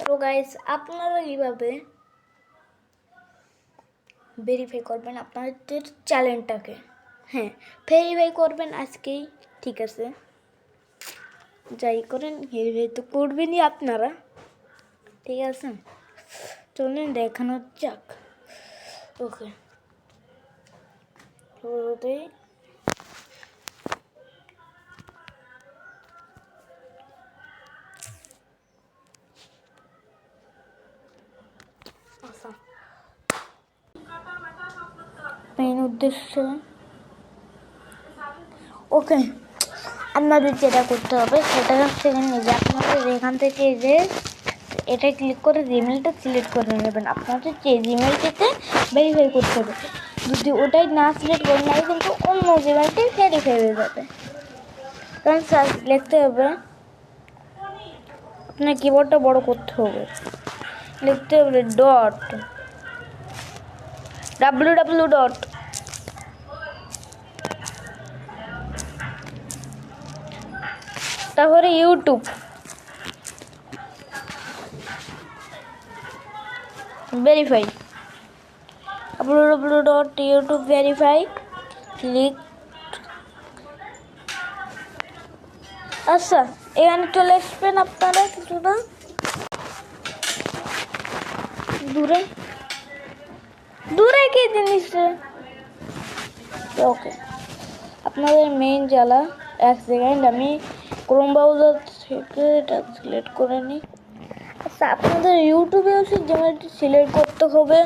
তো গাইস আপনারা এইভাবে ভেরিফাই করবেন আপনাদের চ্যানেলটাকে হ্যাঁ ভেরিফাই করবেন আজকেই ঠিক আছে যাই করেন ভেরিফাই তো করবেনই আপনারা ঠিক আছে চলুন দেখানো যাক ওকে শুরুতেই মেইন উদ্দেশ্য। ওকে আপনাদের যেটা করতে হবে সেটা এখানে যে আপনাদের এখান থেকে যে এটা ক্লিক করে জিমেলটা সিলেক্ট করে নেবেন। আপনাদের যে জিমেলটিতে ভেরিফাই করতে হবে। যদি ওটাই না সিলেক্ট করেন না কিন্তু অন্য জিমেলটি ভেরিফাই হয়ে যাবে। কারণ সার্চ লিখতে হবে। আপনার কিবোর্ডটা বড় করতে হবে। লিখতে হবে ডট ডাব্লিউ ডাব্লিউ ডট তারপরে YouTube. Verify W W dot YouTube verify click আচ্ছা এখানে চলে আসবেন আপনারা কিছুটা। দূরে। দূরে কি জিনিস ওকে আপনাদের মেইন জ্বালা এক সেকেন্ড আমি ক্রোম ব্রাউজার থেকে এটা সিলেক্ট করে নিই। আচ্ছা আপনাদের ইউটিউবে সেই জিমেলটি সিলেক্ট করতে হবে।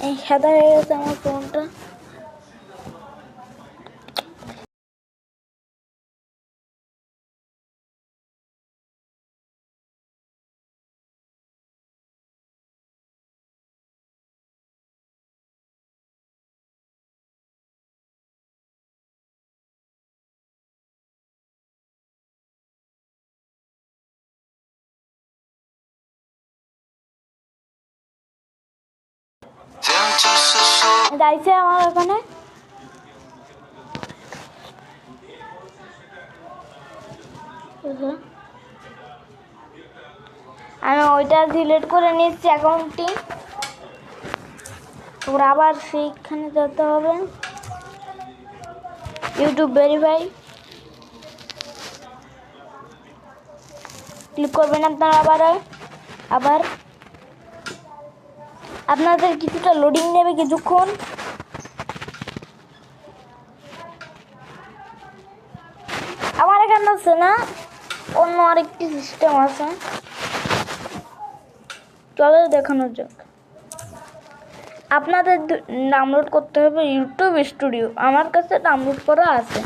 এই সাদা হয়ে গেছে গাইছে আমার ওখানে আমি ওইটা ডিলিট করে নিচ্ছি অ্যাকাউন্টটি তোর আবার সেইখানে যেতে হবে। ইউটিউব ভেরিফাই ক্লিক করবেন আপনারা আবার আবার। আপনাদের কিছুটা লোডিং নেবে কিছুক্ষণ। আমার এখানে আছে না, অন্য আরেকটি সিস্টেম আছে। চলে দেখানো যাক। আপনাদের ডাউনলোড করতে হবে ইউটিউব স্টুডিও আমার কাছে ডাউনলোড করা আছে।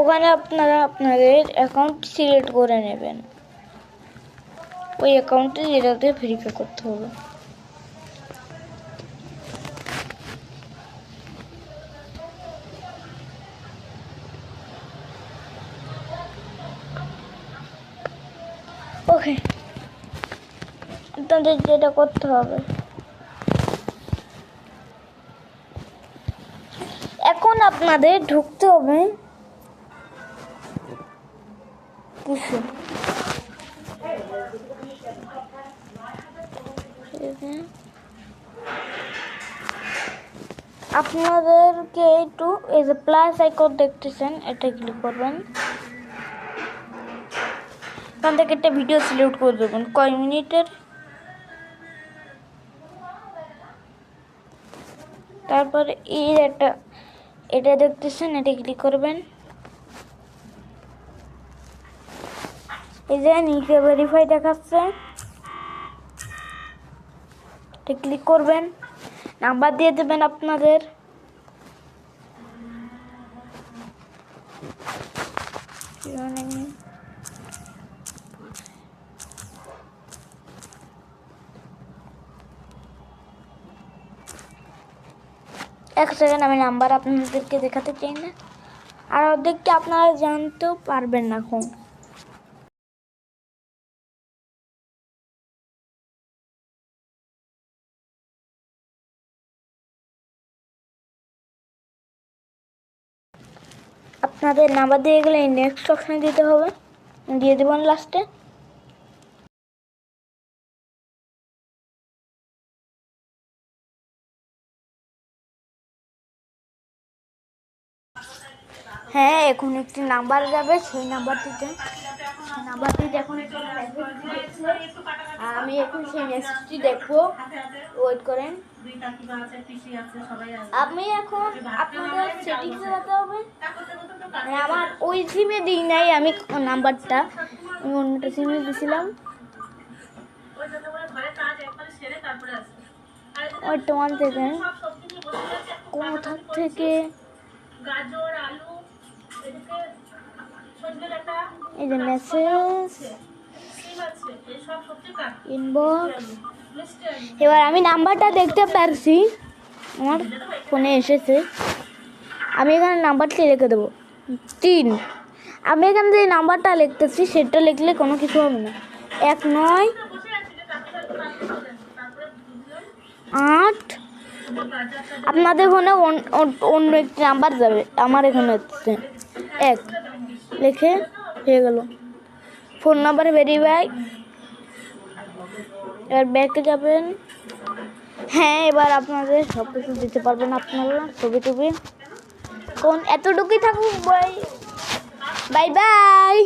ওখানে আপনারা আপনাদের অ্যাকাউন্ট সিলেক্ট করে নেবেন। ওই অ্যাকাউন্টে যেটাতে ভেরিফাই করতে হবে। ওকে আপনাদের যেটা করতে হবে। এখন আপনাদের ঢুকতে হবে কিছু আপনাদেরকে একটু এই যে প্লাস আইকন দেখতেছেন, এটা ক্লিক করবেন। এখান থেকে একটা ভিডিও সিলেক্ট করে দেবেন, কয় মিনিটের? তারপরে এই একটা, এটা দেখতেছেন, এটা ক্লিক করবেন। এই যে নিচে ভেরিফাই দেখাচ্ছে। ক্লিক করবেন। নাম্বার দিয়ে দেবেন আপনাদের। এক সেকেন্ড আমি নাম্বার আপনাদেরকে দেখাতে চাই না। আর অর্ধেকটা আপনারা জানতেও পারবেন না এখন। আপনাদের নাম্বার দিয়ে গেলে এই নেক্সট অপশানে দিতে হবে। দিয়ে দেবেন লাস্টে হ্যাঁ এখন একটি নাম্বার যাবে সেই নাম্বারটিতে। সেই নাম্বারটিতে এখন আমি এখন সেই মেসেজটি দেখব। ওয়েট করেন। আমি এখন আপনাদের সেটিংসে যেতে হবে। মানে আমার ওই সিমে দিই নাই, আমি নাম্বারটা। আমি অন্যটা সিমে দিয়েছিলাম ওই তোমার থেকে কোথা থেকে? এই যে মেসেজ ইনবক্স এবার আমি নাম্বারটা দেখতে পারছি। আমার ফোনে এসেছে। আমি এখানে নাম্বারটি রেখে দেবো। তিন। আমি এখানে যে নাম্বারটা লিখতেছি, সেটা লিখলে কোনো কিছু হবে না। এক নয়, আট। আপনাদের ফোনে অন- অন- অন্য একটি নাম্বার যাবে, আমার এখানে হচ্ছে এক। লিখে হয়ে গেল। Phone number verify. এবার ব্যাকে যাবেন। হ্যাঁ এবার আপনাদের সব কিছু দিতে পারবেন আপনারা, ছবি টবি। কোন এতটুকুই থাকুক বাই বাই বাই